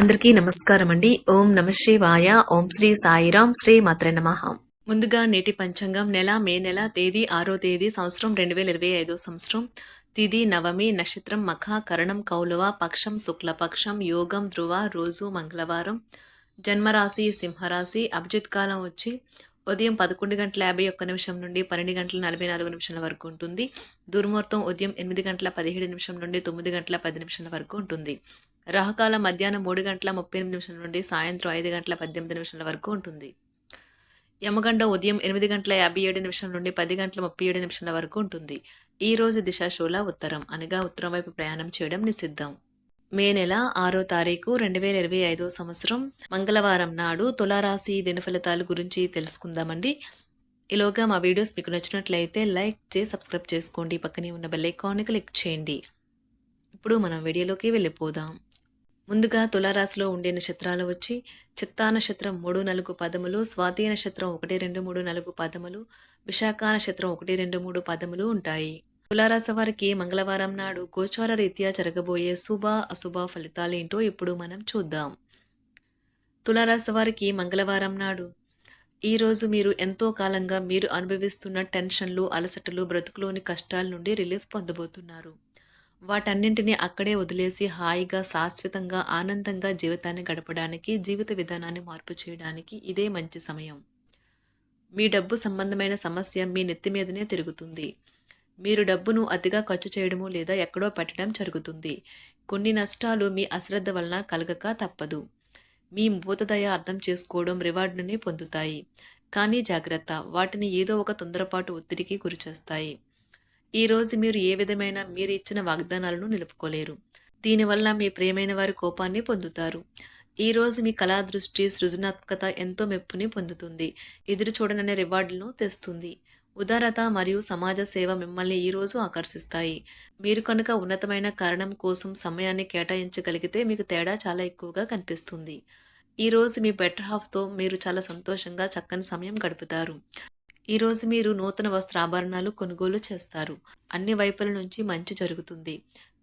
అందరికీ నమస్కారం అండి. ఓం నమ శివాయ. ఓం శ్రీ సాయిరాం శ్రీ మాత్ర నమ. ముందుగా నేటి పంచాంగం నెల మే నెల తేదీ ఆరో తేదీ సంవత్సరం రెండు వేల ఇరవై ఐదో సంవత్సరం. తిది నవమి నక్షత్రం మఖ కరణం కౌలవ పక్షం శుక్లపక్షం యోగం ధ్రువ రోజు మంగళవారం. జన్మరాశి సింహరాశి అభిజిత్ కాలం వచ్చి ఉదయం పదకొండు గంటల యాభై ఒక్క నిమిషం నుండి పన్నెండు గంటల నలభై నాలుగు నిమిషాల వరకు ఉంటుంది. దుర్ముహూర్తం ఉదయం ఎనిమిది గంటల పదిహేడు నిమిషం నుండి తొమ్మిది గంటల పది నిమిషాల వరకు ఉంటుంది. రాహుకాలం మధ్యాహ్నం మూడు గంటల ముప్పై ఎనిమిది నిమిషాల నుండి సాయంత్రం ఐదు గంటల పద్దెనిమిది నిమిషాల వరకు ఉంటుంది. యమగండ ఉదయం ఎనిమిది గంటల యాభై ఏడు నిమిషం నుండి పది గంటల ముప్పై ఏడు నిమిషాల వరకు ఉంటుంది. ఈ రోజు దిశాశూల ఉత్తరం అనగా ఉత్తరం వైపు ప్రయాణం చేయడం నిషిద్ధం. మే నెల ఆరో తారీఖు రెండు వేల ఇరవై ఐదో సంవత్సరం మంగళవారం నాడు తులారాశి దినఫలితాల గురించి తెలుసుకుందామండి. ఈలోగా మా వీడియోస్ మీకు నచ్చినట్లయితే లైక్ చేసి సబ్స్క్రైబ్ చేసుకోండి. పక్కనే ఉన్న బెల్ ఐకాన్ని క్లిక్ చేయండి. ఇప్పుడు మనం వీడియోలోకి వెళ్ళిపోదాం. ముందుగా తులారాశిలో ఉండే నక్షత్రాలు వచ్చి చిత్తా నక్షత్రం మూడు నాలుగు పదములు స్వాతి నక్షత్రం ఒకటి రెండు మూడు నాలుగు పదములు విశాఖ నక్షత్రం ఒకటి రెండు మూడు పదములు ఉంటాయి. తులారాశి వారికి మంగళవారం నాడు గోచార రీత్యా జరగబోయే శుభ అశుభ ఫలితాలేంటో ఇప్పుడు మనం చూద్దాం. తులారాశి వారికి మంగళవారం నాడు ఈరోజు మీరు ఎంతో కాలంగా మీరు అనుభవిస్తున్న టెన్షన్లు అలసటలు బ్రతుకులోని కష్టాల నుండి రిలీఫ్ పొందబోతున్నారు. వాటన్నింటినీ అక్కడే వదిలేసి హాయిగా శాశ్వతంగా ఆనందంగా జీవితాన్ని గడపడానికి జీవిత విధానాన్ని మార్పు చేయడానికి ఇదే మంచి సమయం. మీ డబ్బు సంబంధమైన సమస్య మీ నెత్తి మీదనే తిరుగుతుంది. మీరు డబ్బును అతిగా ఖర్చు చేయడము లేదా ఎక్కడో పెట్టడం జరుగుతుంది. కొన్ని నష్టాలు మీ అశ్రద్ధ వలన కలగక తప్పదు. మీ భూతదయ అర్థం చేసుకోవడం రివార్డుని పొందుతాయి. కానీ జాగ్రత్త వాటిని ఏదో ఒక తొందరపాటు ఒత్తిడికి గురిచేస్తాయి. ఈ రోజు మీరు ఏ విధమైన మీరు ఇచ్చిన వాగ్దానాలను నిలుపుకోలేరు. దీనివల్ల మీ ప్రియమైన వారి కోపాన్ని పొందుతారు. ఈ రోజు మీ కళా దృష్టి సృజనాత్మకత ఎంతో మెప్పుని పొందుతుంది. ఎదురు చూడననే రివార్డులను తెస్తుంది. ఉదారత మరియు సమాజ సేవ మిమ్మల్ని ఈ రోజు ఆకర్షిస్తాయి. మీరు కనుక ఉన్నతమైన కారణం కోసం సమయాన్ని కేటాయించగలిగితే మీకు తేడా చాలా ఎక్కువగా కనిపిస్తుంది. ఈ రోజు మీ బెటర్ హాఫ్తో మీరు చాలా సంతోషంగా చక్కని సమయం గడుపుతారు. ఈరోజు మీరు నూతన వస్త్రాభరణాలు కొనుగోలు చేస్తారు. అన్ని వైపుల నుంచి మంచి జరుగుతుంది.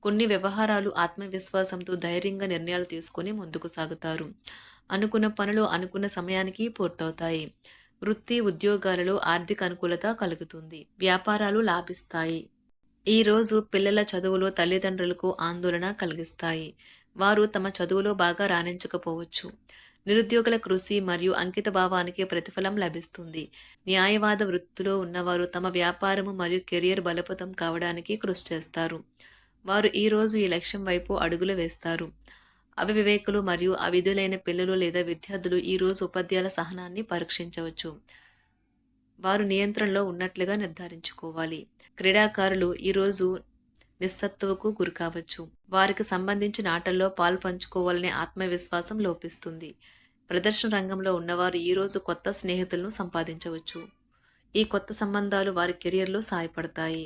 కొన్ని వ్యవహారాలు ఆత్మవిశ్వాసంతో ధైర్యంగా నిర్ణయాలు తీసుకొని ముందుకు సాగుతారు. అనుకున్న పనులు అనుకున్న సమయానికి పూర్తవుతాయి. వృత్తి ఉద్యోగాలలో ఆర్థిక అనుకూలత కలుగుతుంది. వ్యాపారాలు లాభిస్తాయి. ఈ రోజు పిల్లల చదువులో తల్లిదండ్రులకు ఆందోళన కలిగిస్తాయి. వారు తమ చదువులో బాగా రాణించకపోవచ్చు. నిరుద్యోగుల కృషి మరియు అంకిత భావానికి ప్రతిఫలం లభిస్తుంది. న్యాయవాద వృత్తిలో ఉన్నవారు తమ వ్యాపారము మరియు కెరియర్ బలపతం కావడానికి కృషి చేస్తారు. వారు ఈరోజు ఈ లక్ష్యం వైపు అడుగులు వేస్తారు. అవివేకులు మరియు అవిధులైన పిల్లలు లేదా విద్యార్థులు ఈరోజు ఉపాధ్యాయుల సహనాన్ని పరీక్షించవచ్చు. వారు నియంత్రణలో ఉన్నట్లుగా నిర్ధారించుకోవాలి. క్రీడాకారులు ఈరోజు నిస్సత్తువకు గురికావచ్చు వారికి సంబంధించిన ఆటల్లో పాలు పంచుకోవాలనే ఆత్మవిశ్వాసం లోపిస్తుంది. ప్రదర్శన రంగంలో ఉన్నవారు ఈరోజు కొత్త స్నేహితులను సంపాదించవచ్చు. ఈ కొత్త సంబంధాలు వారి కెరియర్లో సహాయపడతాయి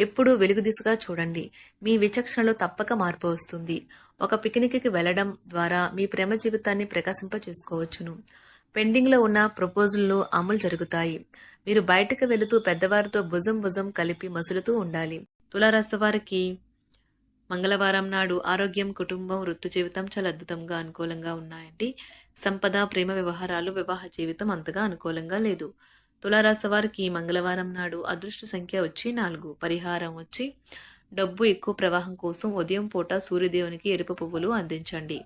ఎప్పుడూ వెలుగు దిశగా చూడండి. మీ విచక్షణలో తప్పక మార్పు వస్తుంది. ఒక పిక్నిక్కి వెళ్ళడం ద్వారా మీ ప్రేమ జీవితాన్ని ప్రకాశింప చేసుకోవచ్చును. పెండింగ్లో ఉన్న ప్రపోజల్లు అమలు జరుగుతాయి. మీరు బయటకు వెళుతూ పెద్దవారితో భుజం భుజం కలిపి మసులుతూ ఉండాలి. తులారాశి వారికి మంగళవారం నాడు ఆరోగ్యం కుటుంబం వృత్తి జీవితం చాలా అద్భుతంగా అనుకూలంగా ఉన్నాయండి. సంపద ప్రేమ వ్యవహారాలు వివాహ జీవితం అంతగా అనుకూలంగా లేదు. తులారాశి వారికి మంగళవారం నాడు అదృష్ట సంఖ్య వచ్చి నాలుగు పరిహారం వచ్చి డబ్బు ఎక్కువ ప్రవాహం కోసం ఉదయం పూట సూర్యదేవునికి ఎరుపు పువ్వులు అందించండి.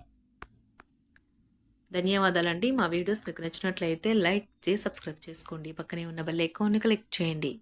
ధన్యవాదాలండి. మా వీడియోస్ మీకు నచ్చినట్లయితే లైక్ చేసి సబ్స్క్రైబ్ చేసుకోండి. పక్కనే ఉన్న బెల్ ఐకాన్ని క్లిక్ చేయండి.